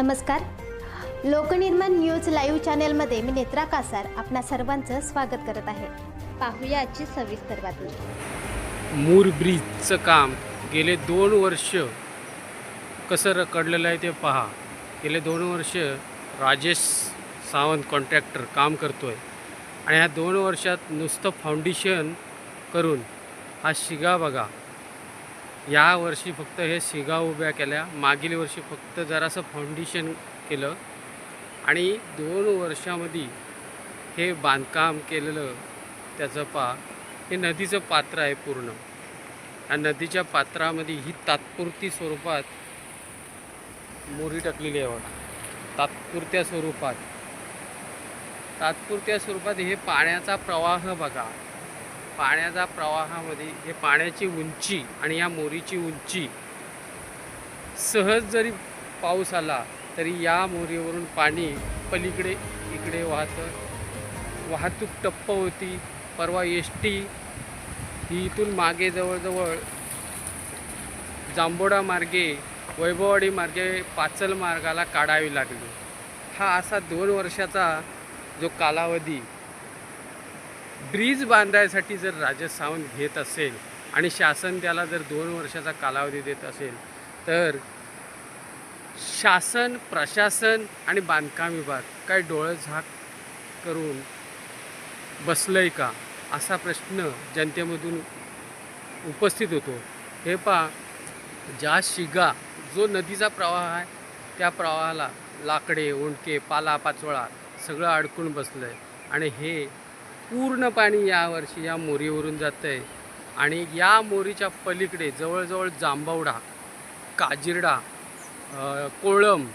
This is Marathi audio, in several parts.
नमस्कार. लोकनिर्माण न्यूज लाईव्ह चॅनेलमध्ये मी नेत्रा कासार आपणा सर्वांचं स्वागत करत आहे. पाहूया आजची सविस्तर बातमी. मूर ब्रिजचं काम गेले दोन वर्ष कसं रकडलेलं आहे ते पहा. गेले दोन वर्ष राजेश सावंत कॉन्ट्रॅक्टर काम करतो आहे आणि ह्या दोन वर्षात नुसतं फाउंडेशन करून हा शिगा बघा. या वर्षी फक्त हे शिगा उभ्या केल्या. मागील वर्षी फक्त जरासं फाउंडेशन केलं. आणि दोन वर्षामध्ये हे बांधकाम केलेलं त्याचं पा हे नदीचं पात्र आहे पूर्ण. या नदीच्या पात्रामध्ये ही तात्पुरती स्वरूपात मोरी टाकलेली आहे बघा. तात्पुरत्या स्वरूपात. तात्पुरत्या स्वरूपात हे पाण्याचा प्रवाह बघा. पाण्याचा प्रवाहामध्ये हे पाण्याची उंची आणि या मोरीची उंची सहज जरी पाऊस आला तरी या मोरीवरून पाणी पलीकडे इकडे वाहतं वाहतूक टप्प होती. परवा एस टी ही इथून मागे जवळजवळ जांबोडा मार्गे वैभववाडी मार्गे पाचल मार्गाला काढावी लागली. हा असा दोन वर्षाचा जो कालावधी ब्रिज बांधायसाठी जर राजेश सावंत घेत असेल आणि शासन त्याला जर दोन वर्षाचा कालावधी देत असेल तर शासन प्रशासन आणि बांधकाम विभाग काय डोळं झाक करून बसलंय का? असा प्रश्न जनतेमधून उपस्थित होतो. हे पहा ज्या शिगा जो नदीचा प्रवाह आहे त्या प्रवाहाला लाकडे ओंडके पाला पाचोळा सगळं अडकून बसलं आहे आणि हे पूर्ण पाणी यावर्षी या मोरीवरून जातं आहे आणि या मोरीच्या पलीकडे जवळजवळ जांभवडा काजिरडा कोळम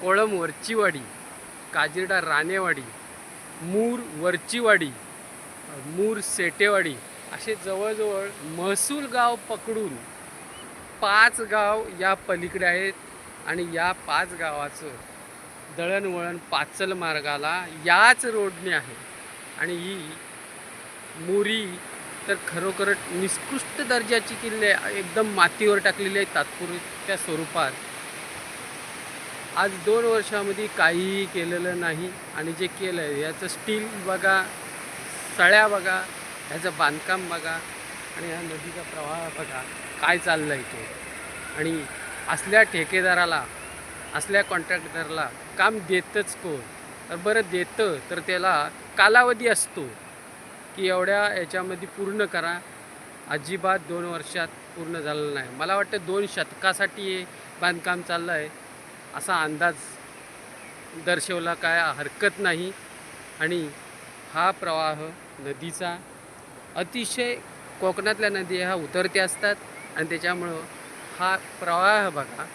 कोळम वरचीवाडी काजिरडा रानेवाडी मूर वरचीवाडी मूर सेटेवाडी असे जवळजवळ महसूल गाव पकडून पाच गाव या पलीकडे आहेत. आणि या पाच गावाचं दळणवळण पाचल मार्गाला याच रोडने आहे. आणि ही मोरी तर खरोखर निकृष्ट दर्जाची किल्ले एकदम मातीवर टाकलेली आहे तात्पुरत्या स्वरूपात. आज दोन वर्षामध्ये काहीही केलेलं नाही आणि जे केलं आहे याचं स्टील बघा सळ्या बघा ह्याचं बांधकाम बघा आणि ह्या नदीचा प्रवाह बघा काय चाललं आहे ते. आणि असल्या ठेकेदाराला असल्या कॉन्ट्रॅक्टदाराला काम देतच कोण? तर बरं देतं तर त्याला कालावधी असतो की एवढ्या याच्यामध्ये पूर्ण करा. अजिबात दोन वर्षात पूर्ण झालेलं नाही. मला वाटतं दोन शतकासाठी हे बांधकाम चाललं आहे. असा अंदाज दर्शवला काय हरकत नाही. आणि हा प्रवाह नदीचा अतिशय कोकणातल्या नदी ह्या उतरते असतात. आणि त्याच्यामुळं हा प्रवाह बघा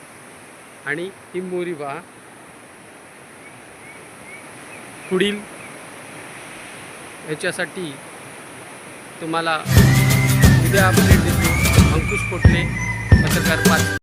आणि ही मोरी पहा पुढील ह्याच्यासाठी तुम्हाला उद्या अपडेट देतो. अंकुश पोटले पत्रकार पाच.